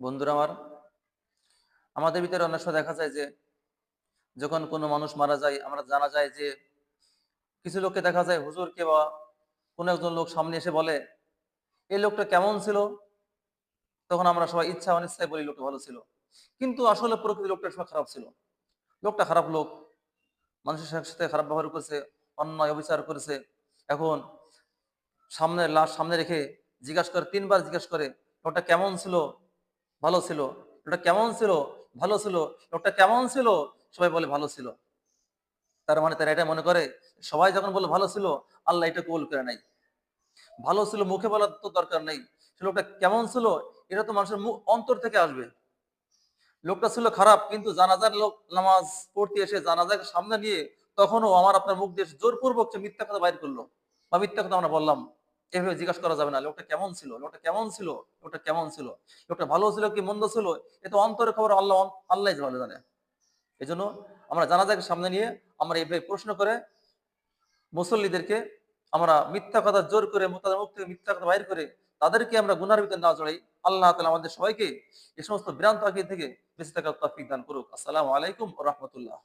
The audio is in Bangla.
বন্ধুরা আমার, আমাদের ভিতরে অনেক সময় দেখা যায় যে যখন কোনো মানুষ মারা যায়, আমরা জানা যায় যে কিছু লোককে দেখা যায় হুজুর কে বা কোনো একজন লোক সামনে এসে বলে এই লোকটা কেমন ছিল? তখন আমরা সবাই ইচ্ছা অনিচ্ছায় বলি লোকটা ভালো ছিল। কিন্তু আসলে প্রকৃতি লোকটা সবাই খারাপ ছিল। লোকটা খারাপ লোক, মানুষের সাথে খারাপ ব্যবহার করেছে, অন্যায় অবিচার করেছে। এখন সামনে লাশ সামনে রেখে জিজ্ঞাসা করে, তিনবার জিজ্ঞাসা করে, লোকটা কেমন ছিল? ভালো ছিল, লোকটা কেমন ছিল, ভালো ছিল, লোকটা কেমন ছিল, সবাই বলে ভালো ছিল। তার মানে তারা এটা মনে করে, সবাই যখন বলে ভালো ছিল, আল্লাহ এটা কবুল করে নাই ভালো ছিল মুখে বলার তো দরকার নেই। সে লোকটা কেমন ছিল, এটা তো মানুষের মুখ অন্তর থেকে আসবে। লোকটা ছিল খারাপ, কিন্তু জানাজার লোক নামাজ পড়তে এসে জানাজাকে সামনে নিয়ে তখনও আমার আপনার মুখ দিয়ে জোরপূর্বক মিথ্যা কথা বাইর করল। বা মিথ্যা কথা আমরা বললাম। এভাবে জিজ্ঞাসা করা যাবে না, লোকটা কেমন ছিল, লোকটা কেমন ছিল, লোকটা কেমন ছিল, লোকটা ভালো ছিল কি মন্দ ছিল, এ তো অন্তরের খবর আল্লাহ আল্লাহ ভালো জানে। এই জন্য আমরা জানাজাকে সামনে নিয়ে আমরা এইভাবে প্রশ্ন করে মুসল্লিদেরকে আমরা মিথ্যা কথা জোর করে তাদের মুখ থেকে মিথ্যা কথা বাইর করে তাদেরকে আমরা গুনার ভিতরে না জড়াই আল্লাহ তালা আমাদের সবাইকে এই সমস্ত বিরান্ত আগে থেকে বেঁচে থাকার তফিক দান করুক। আসসালামু আলাইকুম রহমতুল্লাহ।